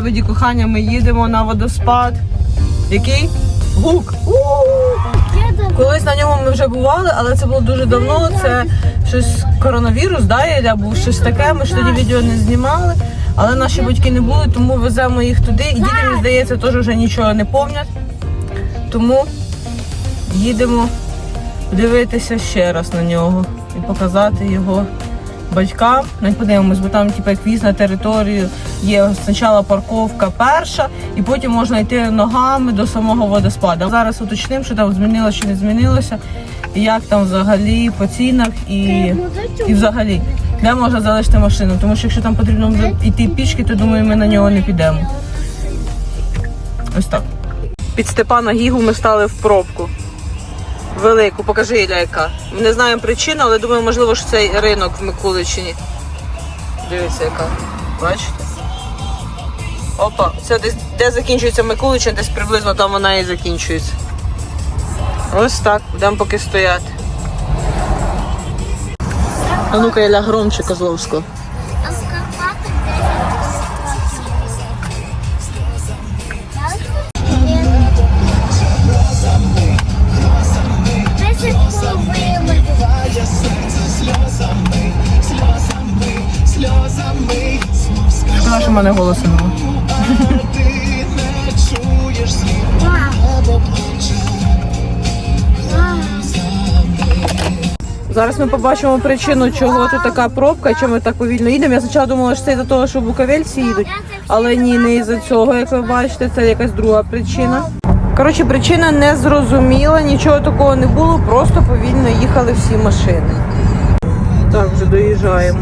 лебеді кохання, ми їдемо на водоспад. Який? Гук. Колись на ньому ми вже бували, але це було дуже давно. Це щось коронавірус, да, Ілля, був щось таке. Ми ж тоді відео не знімали, але наші батьки не були, тому веземо їх туди. І діти, мені здається, теж вже нічого не пам'ятають. Тому їдемо дивитися ще раз на нього і показати його батькам. Навіть подивимось, бо там типу, в'їзд на територію є спочатку парковка перша, і потім можна йти ногами до самого водоспаду. Зараз уточнимо, що там змінилося чи не змінилося, і як там взагалі по цінах і, і взагалі. Де можна залишити машину, тому що якщо там потрібно буде йти пішки, то думаю, ми на нього не підемо. Ось так. Під Степана Гігу ми стали в пробку. Велику, покажи Ілля, яка. Ми не знаємо причину, але думаю, можливо, що цей ринок в Микуличині. Дивіться, яка. Бачите? Опа, це десь де закінчується Микуличин, десь приблизно там вона і закінчується. Ось так, будемо поки стояти. А ну-ка, Ілля, громче Козловського. Що в мене голосу нема. Зараз ми побачимо причину, чого тут така пробка, чому ми так повільно їдемо. Я спочатку думала, що це із-за того, що буковельці їдуть, але ні, не із-за цього, як ви бачите, це якась друга причина. Коротше, причина не зрозуміла, нічого такого не було, просто повільно їхали всі машини. Так, вже доїжджаємо.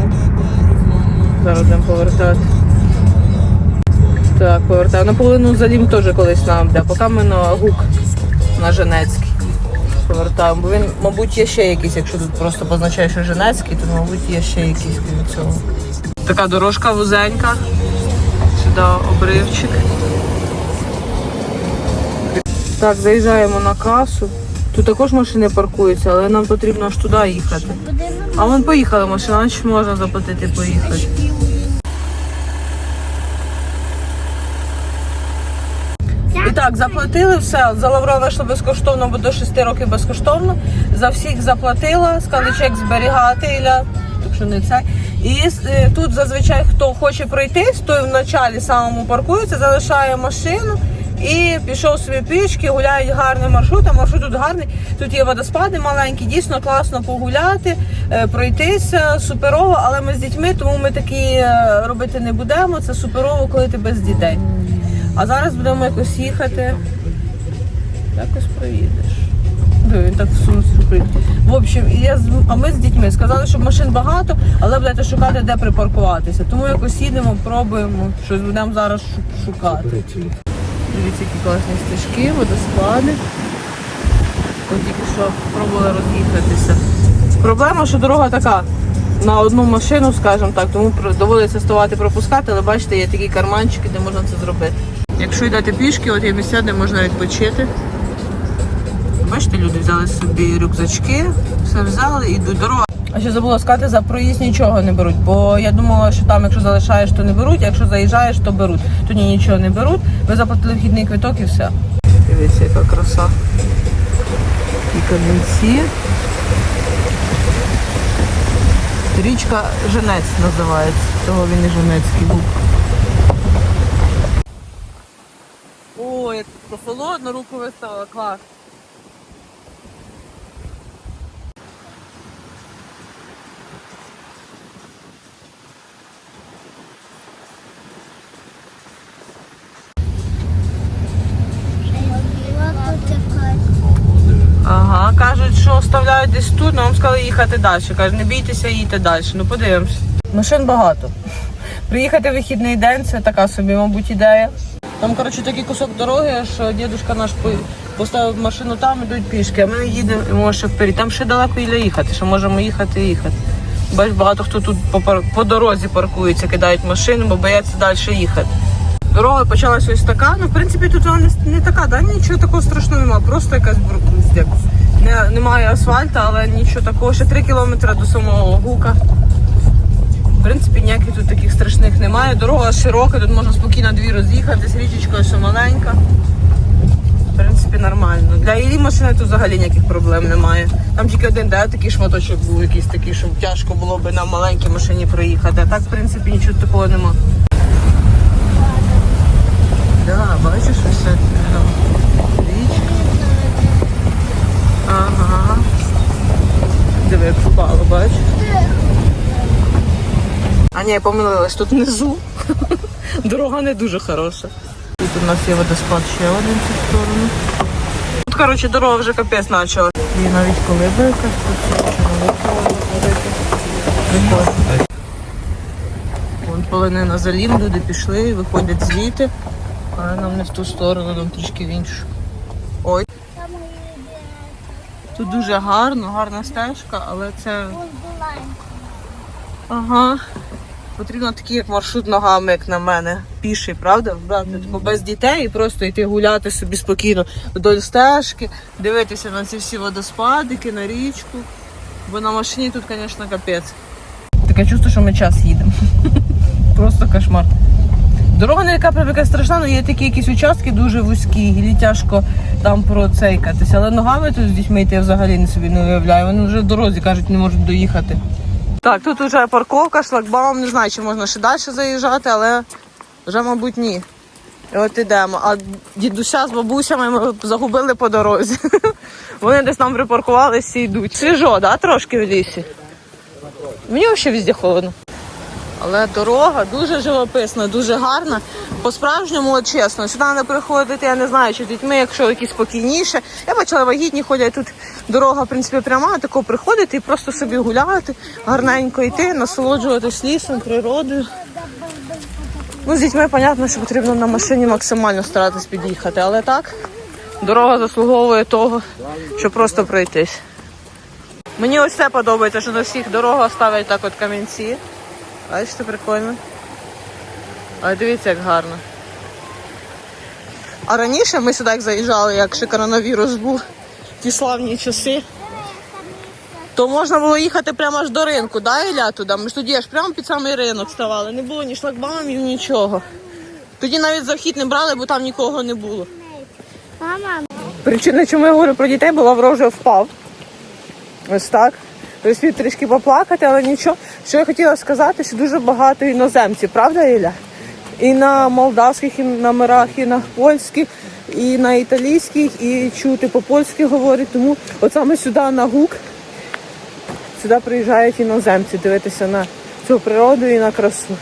Зараз будемо повертати. Так, повертаємо. Наполовину залім теж колись нам буде, поки ми на гук на Женецький повертаємо. Бо він, мабуть, є ще якийсь, якщо тут просто позначає, Женецький, то, мабуть, є ще якийсь крім цього. Така дорожка вузенька. Сюди обривчик. Так, заїжджаємо на касу. Тут також машини паркуються, але нам потрібно аж туди їхати. А вон поїхала машина, значить можна заплатити поїхати. І так, заплатили все. За Лаврова вийшло безкоштовно, бо до 6 років безкоштовно. За всіх заплатила, сказали чек зберігати, Ілля, так що не це. І е, тут зазвичай хто хоче пройти, той в началі самому паркується, залишає машину і пішов собі пішки, гуляють гарним маршрутом. Маршрут тут гарний. Тут є водоспади маленькі, дійсно класно погуляти, е, пройтися, суперово, але ми з дітьми, тому ми такі е, робити не будемо. Це суперово, коли ти без дітей. А зараз будемо якось їхати. Якось проїдеш. Він так всунувся. В общем, я з- а ми з дітьми сказали, що машин багато, але будете шукати, де припаркуватися. Тому якось їдемо, пробуємо, щось будемо зараз шукати. Дивіться, які класні стежки, водоспади. От тільки що пробували роз'їхатися. Проблема, що дорога така. На одну машину, скажімо так, тому доводиться ставати пропускати, але бачите, є такі карманчики, де можна це зробити. Якщо йдете пішки, от є місця, де можна відпочити. Бачите, люди взяли собі рюкзачки, все взяли і йдуть дорога. А ще забула сказати, за проїзд нічого не беруть, бо я думала, що там, якщо залишаєш, то не беруть, якщо заїжджаєш, то беруть. То ні, нічого не беруть. Ви заплатили вхідний квиток і все. Дивіться, яка краса. І камінці. Річка Женець називається. Того він і Женецький був. Ой, як прохолодно, руку виставила, клас. Ага, кажуть, що оставляють десь тут, але вам сказали їхати далі. Кажуть, не бійтеся, їдьте далі. Ну подивимось. Машин багато. Приїхати в вихідний день це така собі, мабуть, ідея. Там, коротше, такий кусок дороги, що дідусь наш поставив машину там, ідуть пішки, а ми їдемо ще вперед. Там ще далеко Ілля їхати, що можемо їхати і їхати. Бач, багато хто тут по, по дорозі паркується, кидають машину, бо бояться далі їхати. Дорога почалась ось така. Ну, в принципі, тут вона не, не така, да? нічого такого страшного немає, просто якась буркусть. Не, немає асфальту, але нічого такого. Ще 3 кілометри до самого гука. В принципі, ніяких тут таких страшних немає. Дорога широка, тут можна спокійно дві роз'їхатись, річечка ще маленька. В принципі, нормально. Для її машини тут взагалі ніяких проблем немає. Там тільки один де такий шматочок був якийсь такий, щоб тяжко було би на маленькій машині проїхати. А так, в принципі, нічого такого нема. Ні, я помилилась, тут внизу. Дорога не дуже хороша. Тут у нас є водоспад ще один в цю сторону. Тут, коротше, дорога вже капець почала. І навіть колиба якась тут чи Прикольно. Вон полонина залім, люди пішли, виходять звідти, але нам не в ту сторону, нам трішки в іншу. Ой. Тут дуже гарно, гарна стежка, але це Ага. Потрібно такий як маршрут ногами, як на мене. Піший, правда? Брати типу, без дітей і просто йти гуляти собі спокійно вдоль стежки, дивитися на ці всі водоспадики, на річку. Бо на машині тут, звісно, капець. Таке чувство, що ми час їдемо. Просто кошмар. Дорога не яка прям страшна, але є такі якісь участки дуже вузькі, і тяжко там процейкатися. Але ногами тут з дітьми йти я взагалі не собі не уявляю. Вони вже в дорозі кажуть, не можуть доїхати. Так, тут вже парковка, шлагбаум, не знаю, чи можна ще далі заїжджати, але вже, мабуть, ні. І от ідемо. А дідуся з бабусями ми загубили по дорозі. Вони десь там припаркувалися і йдуть. Свіжо, да, трошки в лісі. Мені взагалі везде холодно. Але дорога дуже живописна, дуже гарна. По-справжньому, чесно, сюди не приходити, я не знаю, чи з дітьми, якщо якісь спокійніше. Я бачила, вагітні ходять тут дорога, в принципі, пряма, тако приходити і просто собі гуляти, гарненько йти, насолоджуватись лісом, природою. Ну, з дітьми, понятно, що потрібно на машині максимально старатись під'їхати, але так, дорога заслуговує того, щоб просто пройтись. Мені ось це подобається, що на всіх дорогах ставлять так от камінці. Бачите, прикольно. Але дивіться, як гарно. А раніше ми сюди як заїжджали, як ще коронавірус був, ті славні часи. То можна було їхати прямо аж до ринку, да, Ілля, туди? Ми ж тоді аж прямо під самий ринок ставали. Не було ні шлагбаумів, нічого. Тоді навіть за вхід не брали, бо там нікого не було. Мама, Причина, чому я говорю про дітей, була вороже впав. Ось так. Вспів трішки поплакати, але нічого. Що я хотіла сказати, що дуже багато іноземців, правда, Іля? І на молдавських і номерах, і на польських, і на італійських, і чути по-польськи говорять. Тому от саме сюди на гук, сюди приїжджають іноземці дивитися на цю природу і на красу.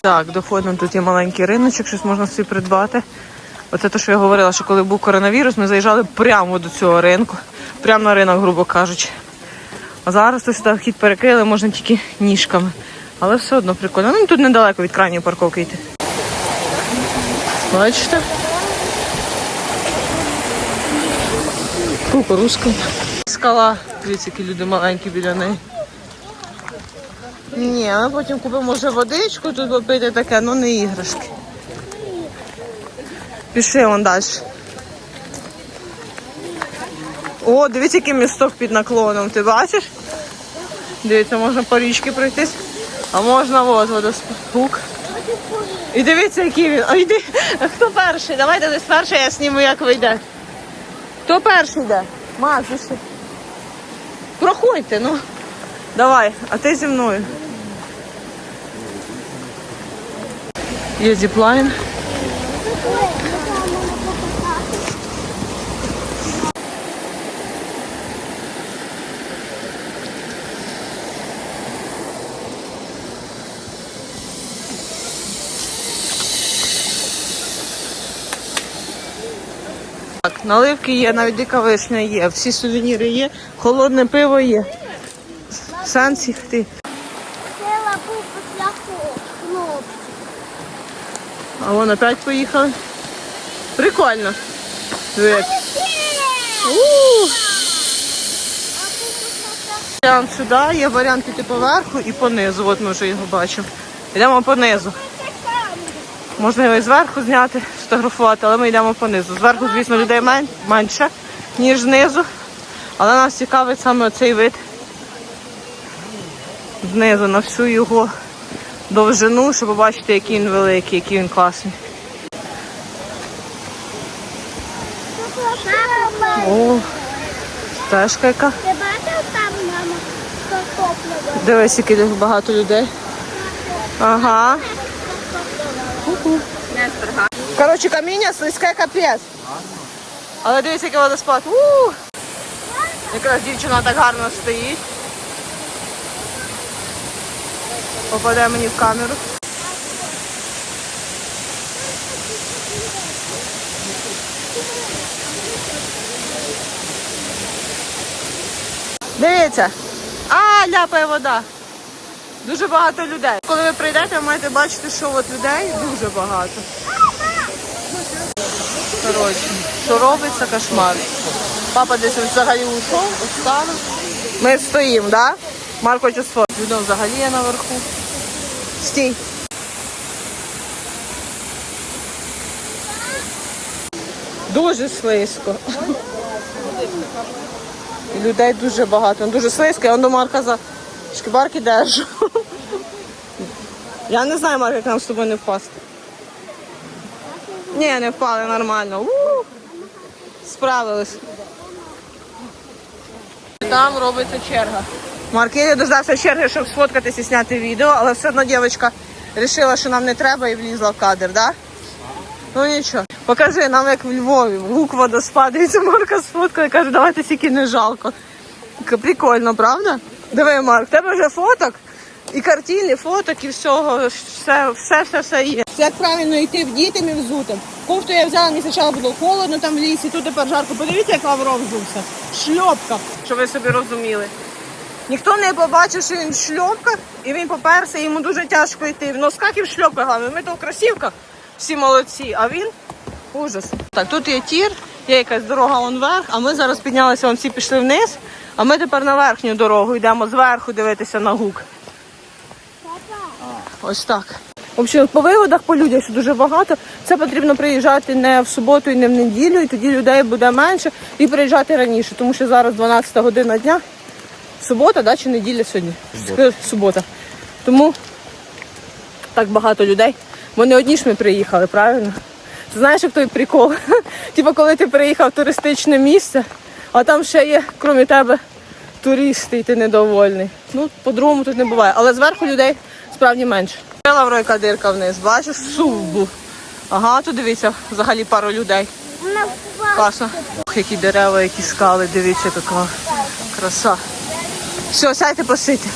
Так, доходимо, тут є маленький риночок, щось можна собі придбати. Оце те, що я говорила, що коли був коронавірус, ми заїжджали прямо до цього ринку, прямо на ринок, грубо кажучи. А зараз то сюди вхід перекрили, можна тільки ніжками. Але все одно прикольно. Ну тут недалеко від крайньої парковки йти. Бачите? Кукурузка. Скала. Дивіться, які люди маленькі біля неї. Ні, ми потім купимо може водичку тут попити таке, ну не іграшки. Пішли вон далі. О, дивіться, який місток під наклоном. Ти бачиш? Дивіться, можна по річці пройтись, а можна от водоспук. І дивіться, який він. А йди. Хто перший? Давайте десь перший, я сніму, як ви йде. Хто перший йде? Макс, пішли. Проходьте, ну. Давай, а ти зі мною. Є зіплайн. Наливки є, навіть дика вишня є, всі сувеніри є, холодне пиво є. Сенсі ти. сила був по шляху. Хлоп. А вон опять поїхали. Прикольно. Варіант сюди, є варіант піти поверху і понизу. От ми вже його бачимо. Йдемо понизу. Можна його і зверху зняти. Сфотографувати, але ми йдемо понизу. Зверху, звісно, людей менше, ніж знизу. Але нас цікавить саме цей вид знизу на всю його довжину, щоб побачити, який він великий, який він класний. О, стежка яка. ти бачив там мама картоплю? Дивись, який багато людей. Ага. Коротше, каміння слизьке капець. Але дивись, який водоспад. У! Якраз дівчина так гарно стоїть. Попаде мені в камеру. Дивіться. А, ляпає вода. Дуже багато людей. Коли ви прийдете, ви маєте бачити, що от людей дуже багато. Коротше, що робиться, кошмар. Папа десь взагалі ушов, оставив. Ми стоїмо? Да? Марко хоче сфоткати. Людо взагалі є наверху. Стій. Дуже слизько. Людей дуже багато, дуже слизько. Я до Марка за шкібарки держу. Я не знаю, Марк, як нам з тобою не впасти. Ні, не впали нормально. У! Справились. Там робиться черга. Марк я дождався черги, щоб сфоткатись і зняти відео, але все одно дівчинка вирішила, що нам не треба і влізла в кадр, так? Да? Ну нічого. Покажи нам, як в Львові. Лук водоспад. Дивіться, Марка сфоткає, каже, давайте стільки не жалко. Прикольно, правда? Диви, Марк, в тебе вже фоток, і картини, фоток, і всього, все, все, все, все є. Як правильно йти в дітям і взутим. Кофту я взяла, мені спочатку було холодно там в лісі, тут тепер жарко. Подивіться, як Лавров взувся. Шльопка, щоб ви собі розуміли. Ніхто не побачив, що він в шльопках, і він поперся, йому дуже тяжко йти. В носках і в шльопках, головне. Ми то в кросівках, всі молодці, а він ужас. Так, тут є тір, є якась дорога вон вверх, а ми зараз піднялися, вон всі пішли вниз, а ми тепер на верхню дорогу йдемо зверху дивитися на гук. Ось так. В общем, по виводах, по людях, що дуже багато. Це потрібно приїжджати не в суботу і не в неділю, і тоді людей буде менше, і приїжджати раніше, тому що зараз 12 година дня. Субота, да, чи неділя сьогодні? Ск- Субота. Тому так багато людей. Бо не одні ж ми приїхали, правильно? Ти знаєш, як той прикол? Типу, коли ти приїхав в туристичне місце, а там ще є, крім тебе, туристи, і ти недовольний. Ну, по-другому тут не буває. Але зверху людей справді менше. Лавро, яка дирка вниз, бачиш, сув був. Ага, тут дивіться, взагалі пару людей. Класно. Ох, які дерева, які скали, дивіться, яка краса. Все, сядьте посидьте.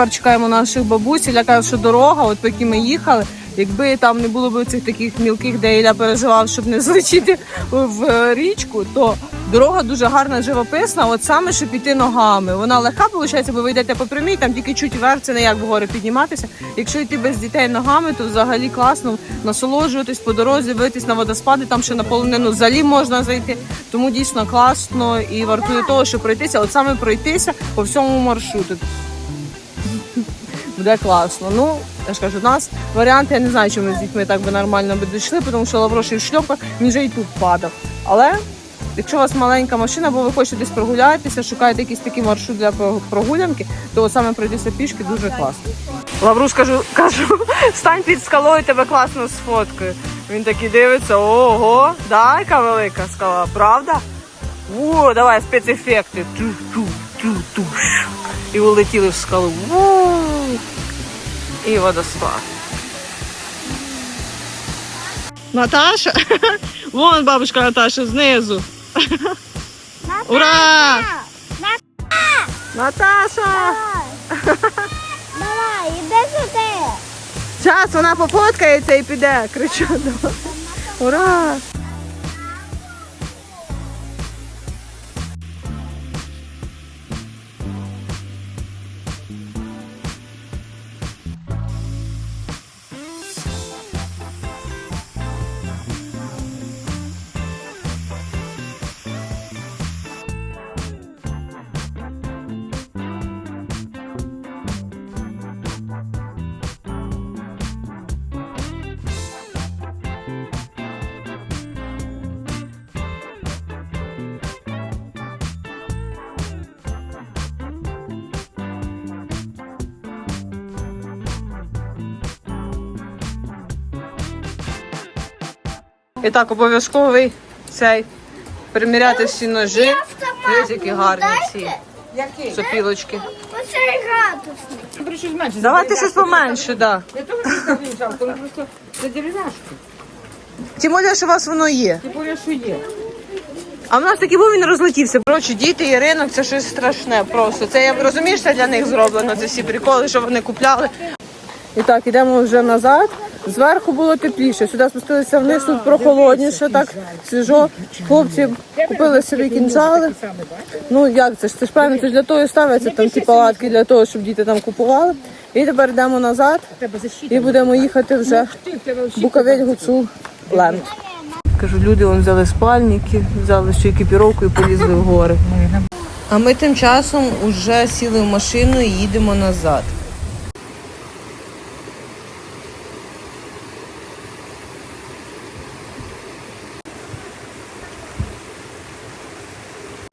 Тепер чекаємо наших бабусі, лякаю, що дорога, от по якій ми їхали, Якби там не було б цих таких мілких, де Ілля переживав, щоб не злетіти в річку, то дорога дуже гарна, живописна. От саме щоб піти ногами. Вона легка, виходить, бо ви йдете по прямій, там тільки чуть вверх, це не як в гори підніматися. Якщо йти без дітей ногами, то взагалі класно насолоджуватись по дорозі, витись на водоспади, там ще на полонину залі можна зайти. Тому дійсно класно і вартує того, щоб пройтися. От саме пройтися по всьому маршруту буде класно. Ну, я ж кажу, у нас варіанти, я не знаю, чи ми з дітьми так би нормально би дійшли, тому що Лавроший в шльопках, він вже і тут падав. Але якщо у вас маленька машина, або ви хочете десь прогулятися, шукаєте якийсь такий маршрут для прогулянки, то саме пройтися пішки дуже класно. Лавруш кажу, кажу, стань під скалою, тебе класно сфоткаю. Він такий дивиться, ого, да, яка велика скала, правда? О, давай спецефекти. Ту-ту-ту-ту. І улетіли в скалу. І водоспад. Наташа? Вон бабушка Наташа знизу. Ура! Наташа! Давай, іди сюди. Зараз вона пофоткається і піде. Кричу. Ура! І так, обов'язковий цей приміряти всі ножі. Дивіться, які гарні ці Який? сопілочки. Оцей градусник. Бери щось менше. Давайте щось поменше, да. Я теж не жалко, але просто це дерев'яшки. Тим більше, що у вас воно є. Ти поля, що є. А в нас такий був, він розлетівся. Коротше, діти і ринок це щось страшне просто. Це я розумієш, це для них зроблено. Це всі приколи, що вони купляли. І так, ідемо вже назад. Зверху було тепліше. Сюди спустилися вниз, тут прохолодніше, так свіжо. Хлопці купили собі кінжали. Ну як це ж? Це ж правильно, це для того і ставляться там ті палатки для того, щоб діти там купували. І тепер йдемо назад і будемо їхати вже в Буковель Гуцул Ленд. Кажу, люди вон взяли спальники, взяли ще екіпіровку і полізли в гори. А ми тим часом вже сіли в машину і їдемо назад.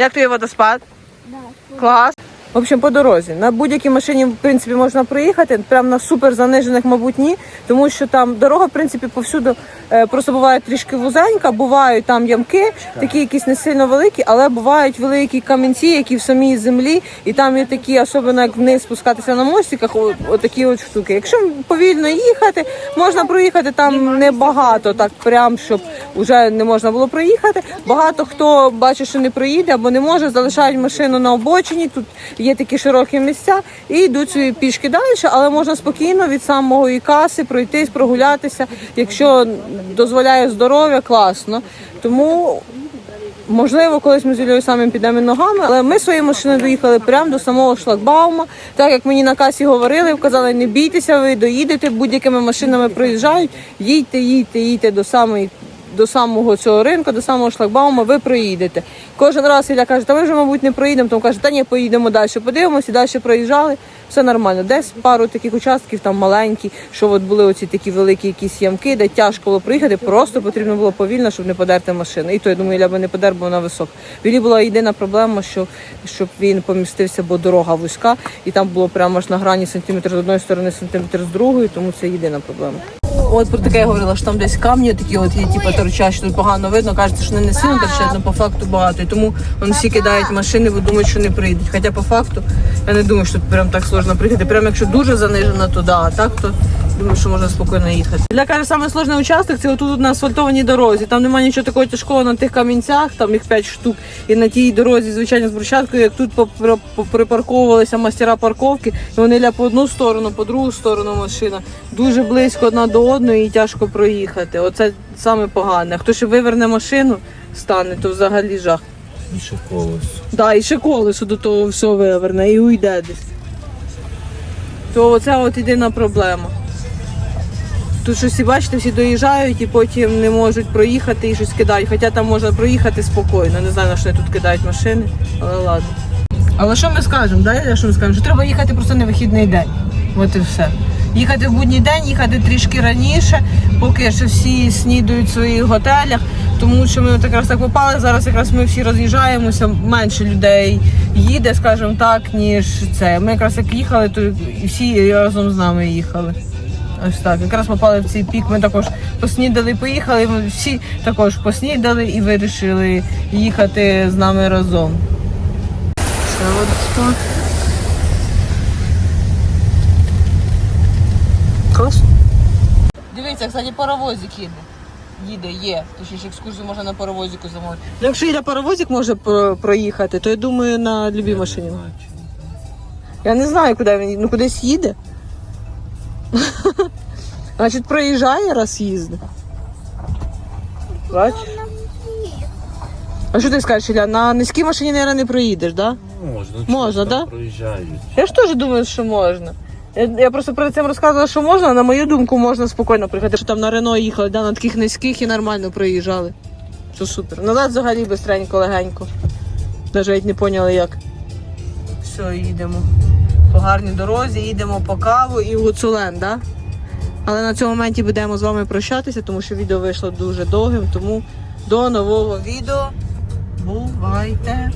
Як тобі водоспад? Клас. В общем, по дорозі. На будь-якій машині, в принципі, можна проїхати. Прям на супер занижених, мабуть, ні. Тому що там дорога, в принципі, повсюду е, просто буває трішки вузенька, бувають там ямки, такі якісь не сильно великі, але бувають великі камінці, які в самій землі, і там є такі, особливо як вниз спускатися на мостиках, отакі от штуки. Якщо повільно їхати, можна проїхати там небагато, так прям щоб вже не можна було проїхати. Багато хто бачить, що не проїде або не може, залишають машину на обочині. Тут є такі широкі місця і йдуть пішки далі, але можна спокійно від самого і каси пройтись, прогулятися. Якщо дозволяє здоров'я, класно. Тому Можливо, колись ми з Юлією самі підемо ногами, але ми своєю машиною доїхали прямо до самого шлагбаума. Так як мені на касі говорили, казали, не бійтеся, ви доїдете, будь-якими машинами проїжджають, їдьте, їдьте, їдьте до самої. До самого цього ринку, до самого шлагбаума, ви проїдете. Кожен раз Ілля каже, та ми вже, мабуть, не проїдемо. Тому каже, та ні, поїдемо далі. Подивимося, далі проїжджали. Все нормально. Десь пару таких участків, там маленькі, що от були оці такі великі якісь ямки, де тяжко було проїхати, просто потрібно було повільно, щоб не подерти машину. І то я думаю, Ілля би не подер, бо вона висока. В Іллі була єдина проблема, що щоб він помістився, бо дорога вузька, і там було прямо аж на грані сантиметр з одної сторони, сантиметр з другої, тому це єдина проблема. От про таке я говорила, що там десь камні такі от є, типу, торчащі, тут погано видно, кажеться, що вони не сильно торчать, але по факту багато. І тому вони всі кидають машини, бо думають, що не прийдуть. Хоча по факту я не думаю, що тут прям так сложно приїхати. Прям якщо дуже занижено, то да, а так то Думаю, що можна спокійно їхати. Для каже, саме складний участок це отут на асфальтованій дорозі. Там немає нічого такого тяжкого на тих камінцях, там їх 5 штук. І на тій дорозі, звичайно, з брусчаткою, як тут поприпарковувалися мастера парковки, і вони ля по одну сторону, по другу сторону машина. Дуже близько одна до одної і тяжко проїхати. Оце саме погане. Хто ще виверне машину, стане, то взагалі жах. І ще колесо. Да, і ще колесо до того всього виверне і уйде десь. То оце от єдина проблема. Тут щось бачите, всі доїжджають і потім не можуть проїхати і щось кидають. Хоча там можна проїхати спокійно. Не знаю, на що тут кидають машини, але ладно. Але що ми скажемо? Да? Що ми скажемо? Що треба їхати просто на вихідний день. От і все. Їхати в будній день, їхати трішки раніше, поки ще всі снідають в своїх готелях. Тому що ми якраз так попали. Зараз якраз ми всі роз'їжджаємося, менше людей їде, скажімо так, ніж це. Ми якраз як їхали, то всі разом з нами їхали. Ось так. Якраз попали в цей пік. Ми також поснідали, поїхали. Ми всі також поснідали і вирішили їхати з нами разом. Ще от Клас. Дивіться, кстати, паровозик їде. Їде, є. Точніше, екскурсію можна на паровозику замовити. Ну, якщо їде паровозик може про- проїхати, то я думаю на любій машині. Я не знаю, куди він. Ну кудись їде. Значить, проїжджає раз їздить. Бач? А що ти скажеш, Ілля? На низькій машині, мабуть, не проїдеш, так? Да? Можна. Можна, чого там да? Проїжджають. Я ж теж думаю, що можна. Я, я просто перед цим розказувала, що можна, а на мою думку, можна спокійно приїхати. Що там на Рено їхали, да, на таких низьких і нормально проїжджали. Це супер. Назад взагалі бистренько, легенько. Навіть не поняли як. Все, їдемо. По гарній дорозі, їдемо по каву і в Гуцулен, да? Але на цьому моменті будемо з вами прощатися, тому що відео вийшло дуже довгим. Тому до нового відео. Бувайте!